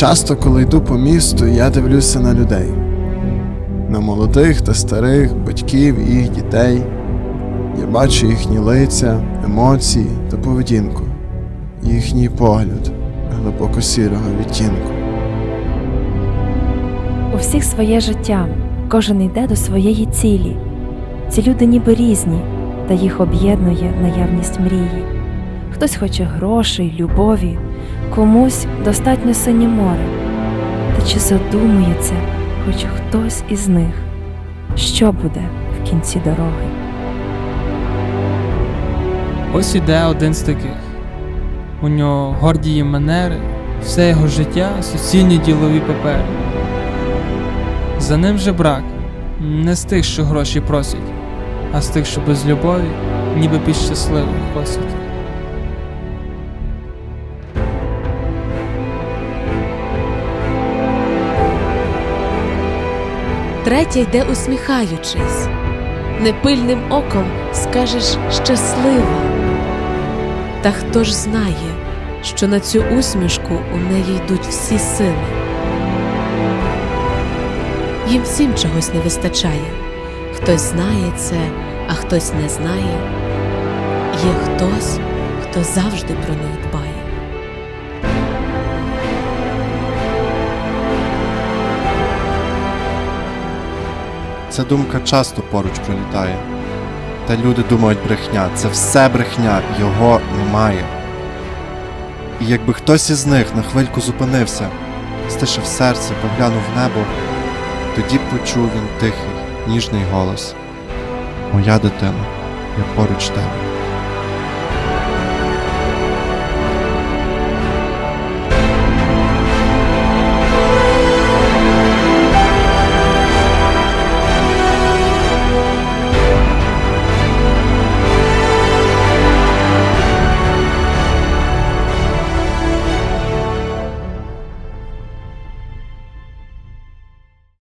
Часто, коли йду по місту, я дивлюся на людей, на молодих та старих, батьків і їх дітей. Я бачу їхні лиця, емоції та поведінку, їхній погляд глибоко сірого відтінку. У всіх своє життя, кожен йде до своєї цілі. Ці люди ніби різні, та їх об'єднує наявність мрії. Хтось хоче грошей, любові, комусь достатньо синє море. Та чи задумується хоч хтось із них, що буде в кінці дороги? Ось іде один з таких. У нього гордії манери, все його життя суцільні ділові папери. За ним же брак не з тих, що гроші просять, а з тих, що без любові, ніби під щасливих косять. Третя йде усміхаючись, непильним оком скажеш щаслива. Та хто ж знає, що на цю усмішку у неї йдуть всі сили. Їм всім чогось не вистачає. Хтось знає це, а хтось не знає. Є хтось, хто завжди про них дбає. Ця думка часто поруч пролітає. Та люди думають брехня, це все брехня, його немає. І якби хтось із них на хвильку зупинився, стишив серце, поглянув в небо, тоді почув він тихий, ніжний голос. Моя дитина, я поруч тебе.